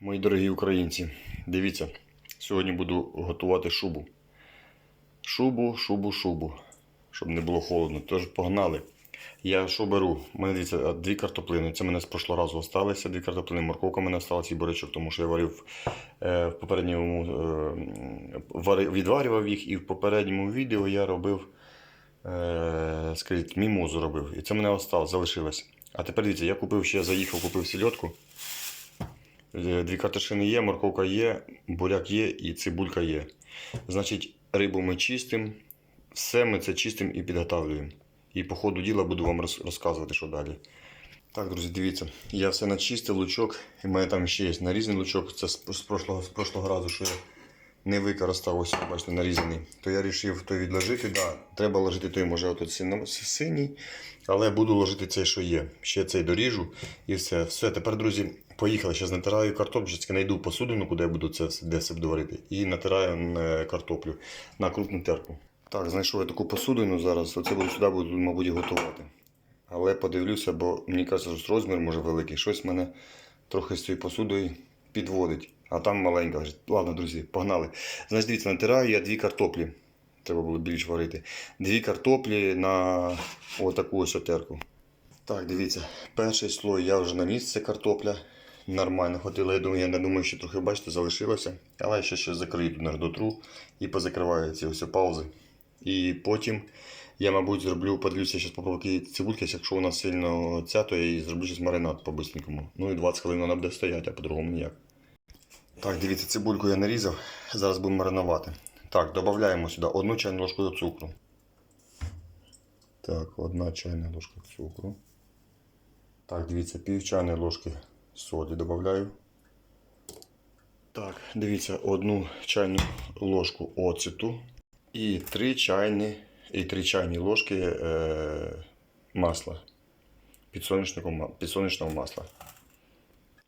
Мої дорогі українці, дивіться, сьогодні буду готувати шубу. Шубу, шубу, шубу, щоб не було холодно. Тож погнали. Я що беру? У мене дивіться, дві картоплини. Це мене з прошлого разу залишилися, дві картоплини, морковка мене залишилася і бурячок, тому що я варив е, в попередньому е, відварював їх, і в попередньому відео я робив е, скажіть, мімозу робив. І це мене залишилось. А тепер дивіться, я купив ще, заїхав, купив сільотку. Е, Дві картошини є, морковка є, буряк є і цибулька є. Значить, рибу ми чистимо, все ми це чистимо і підготовлюємо. І по ходу діла буду вам розказувати, що далі. Так, друзі, дивіться, я все начистив, лучок, і в мене там ще є нарізаний лучок. Це з, прошлого, з прошлого разу, що я не використав, ось, бачите, нарізаний. То я вирішив той відложити. Да, треба ложити той, може, отут синій, але буду ложити цей, що є. Ще цей доріжу і все. Все, тепер, друзі, поїхали. Зараз натираю картоплю, зараз знайду посудину, куди я буду це все, де все буду. І натираю е, картоплю на крупну терку. Так, знайшов я таку посудину зараз. Оце буду сюди, буду, мабуть, готувати. Але подивлюся, бо мені кажеться, що розмір може великий. Щось мене трохи з цією посудою підводить. А там маленька. Ладно, друзі, погнали. Значить, дивіться, натираю я дві картоплі. Треба було більш варити. Дві картоплі на отаку ось отерку. Так, дивіться, перший слой я вже наніс, це картопля. Нормально хватило. Я думаю, я не думаю, що трохи, бачите, залишилося. Але я ще, ще закрию тут дотру і позакриваю ці ось паузи. І потім я, мабуть, зроблю, подивлюся, зараз попробую цибульки, якщо вона сильно ця, то я її зроблю зараз маринад по-бистренькому. Ну і 20 хвилин вона буде стояти, а по-другому ніяк. Так, дивіться, цибульку я нарізав. Зараз будемо маринувати. Так, додаємо сюди одну чайну ложку цукру. Так, одна чайна ложка цукру. Так, дивіться, пів чайної ложки солі додаю. Так, дивіться, одну чайну ложку оцету і 3 чайні, і 3 чайні ложки е, масла. Підсолнечного, ма- масла.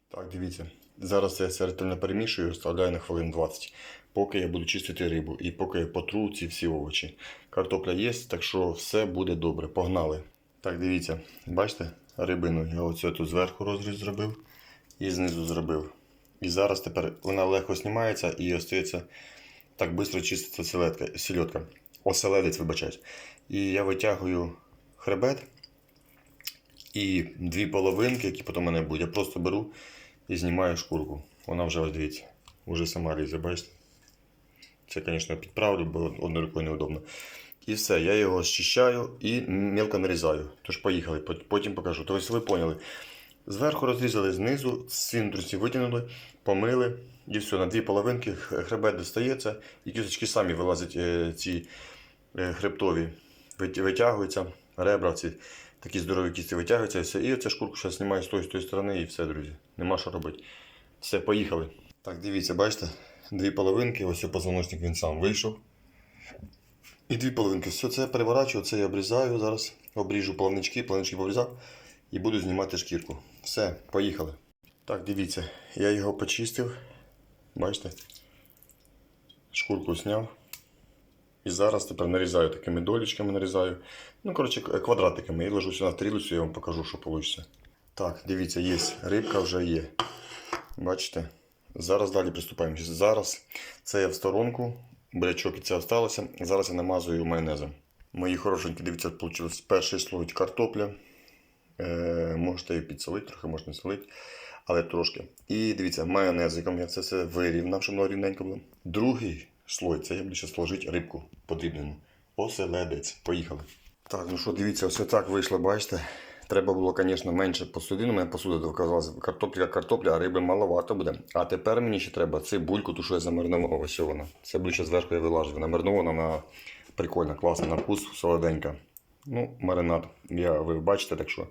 Так, дивіться. Зараз я все ретельно перемішую і оставляю на хвилин 20, поки я буду чистити рибу і поки я потру ці всі овочі. Картопля є, так що все буде добре. Погнали. Так, дивіться, бачите, рибину я оце тут зверху розріз зробив і знизу зробив. І зараз тепер вона легко знімається і остається так швидко чиститься селедка, сільотка. Оселедець, вибачаюсь. І я витягую хребет і дві половинки, які потім мене будуть. Я просто беру і знімаю шкурку. Вона вже ось дивіться, вже сама лізе, бачите? Це, звісно, підправлю, бо одною рукою неудобно. І все, я його зчищаю і мелко нарізаю. Тож поїхали, потім покажу. Тобто ви поняли. Зверху розрізали, знизу, свинтрусі витягнули, помили. І все, на дві половинки хребет достається, і кісточки самі вилазять е, ці е, хребтові, витягуються, ребра ці такі здорові кісті витягуються, і все. І оця шкурку зараз знімаю з тої, з тої сторони, і все, друзі. Нема що робити. Все, поїхали. Так, дивіться, бачите, дві половинки, ось позвоночник він сам вийшов. І дві половинки. Все це переворачую, це я обрізаю зараз. Обріжу плавнички, плавнички обрізав і буду знімати шкірку. Все, поїхали. Так, дивіться, я його почистив. Бачите? Шкурку зняв. І зараз тепер нарізаю такими долічками нарізаю. Ну, коротше, квадратиками. І ложу сюди в тарілицю, я вам покажу, що вийде. Так, дивіться, є. Рибка вже є. Бачите? Зараз далі приступаємо. Зараз це я в сторонку. Бурячок і це залишилося. Зараз я намазую майонезом. Мої хорошенькі, дивіться, вийшло перший слой картопля. Е, можете її підсолити, трохи можна солити, але трошки. І дивіться, майонезиком я це все вирівнав, щоб воно рівненько було. Другий слой, це я буду зараз ложити рибку подрібнену. Оселедець. Поїхали. Так, ну що, дивіться, ось так вийшло, бачите. Треба було, звісно, менше посудин. У мене посуда оказалась картопля, картопля, а риби маловато буде. А тепер мені ще треба цибульку, ту, що я замаринував, ось вона. Ближче зверху я вилажу. Вона маринована, вона прикольна, класна на вкус, солоденька. Ну, маринад, я, ви бачите, так що.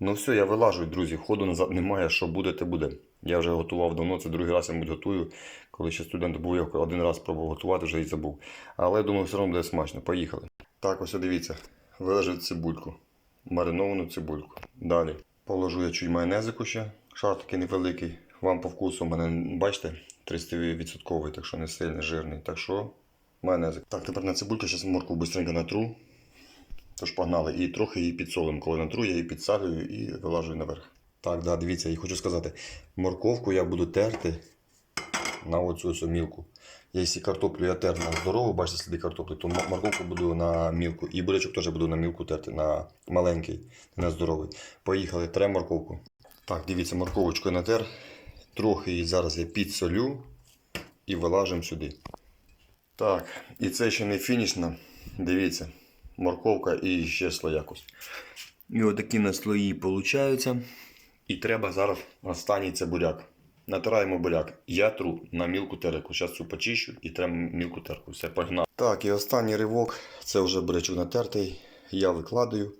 Ну все, я вилажу, друзі, ходу назад немає, що буде, те буде. Я вже готував давно, це другий раз я мабуть, готую. Коли ще студент був, я один раз пробував готувати, вже і забув. Але думаю, все одно буде смачно. Поїхали. Так, ось дивіться, вилажив цибульку, мариновану цибульку. Далі положу я чуть майонезику ще, шар такий невеликий. Вам по вкусу, у мене, бачите, 30%, так що не сильно жирний. Так що майонезик. Так, тепер на цибульку зараз морку швидко натру. Тож погнали. І трохи її підсолимо. Коли натру, я її підсалюю і вилажую наверх. Так, да, дивіться, і хочу сказати, морковку я буду терти на оцю ось мілку. Якщо картоплю я тер на здорову, бачите сліди картоплі, то морковку буду на мілку. І бурячок теж буду на мілку терти, на маленький, на здоровий. Поїхали, трем морковку. Так, дивіться, морковочку я натер. Трохи її зараз я підсолю і вилажимо сюди. Так, і це ще не фінішна. Дивіться, морковка і ще слоякось. І отакі на слої получаються. І треба зараз останній це буряк. Натираємо буряк. Я тру на мілку тереку. Зараз цю почищу і треба мілку терку. Все, погнав. Так, і останній ривок. Це вже бурячок натертий. Я викладаю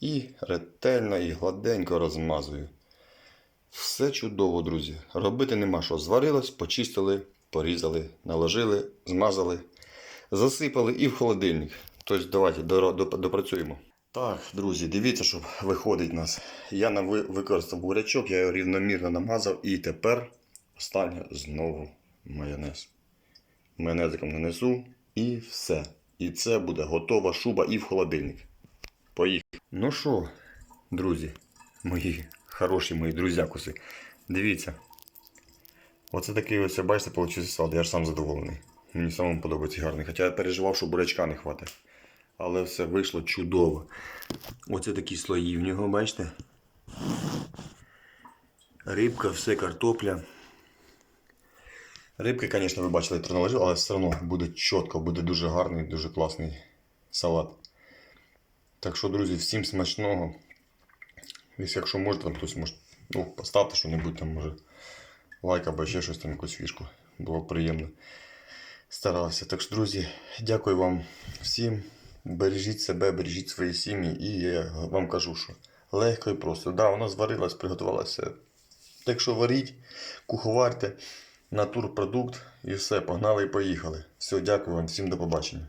і ретельно і гладенько розмазую. Все чудово, друзі. Робити нема що. Зварилось, почистили, порізали, наложили, змазали, засипали і в холодильник. Тобто давайте допрацюємо. Так, друзі, дивіться, що виходить у нас. Я використав бурячок, я його рівномірно намазав і тепер останнє знову майонез. Майонезиком нанесу і все. І це буде готова шуба і в холодильник. Поїхали. Ну що, друзі, мої хороші мої друзякуси. Дивіться. Оце такий ось, бачите, получився салат. Я ж сам задоволений. Мені самому подобається гарний. Хоча я переживав, що бурячка не хватить. Але все вийшло чудово. Оце такі слої в нього, бачите? Рибка, все картопля. Рибки, звісно, ви бачили, я але все одно буде чітко, буде дуже гарний, дуже класний салат. Так що, друзі, всім смачного. Якщо, можете, там хтось може, ну, поставте що-небудь там, може, лайк або ще щось там, якусь фішку. Було приємно. Старався. Так що, друзі, дякую вам всім. Бережіть себе, бережіть свої сім'ї. І я вам кажу, що легко і просто. Да, воно зварилось, приготувалося. Так що варіть, куховарте, натурпродукт і все, погнали і поїхали. Все, дякую вам, всім до побачення.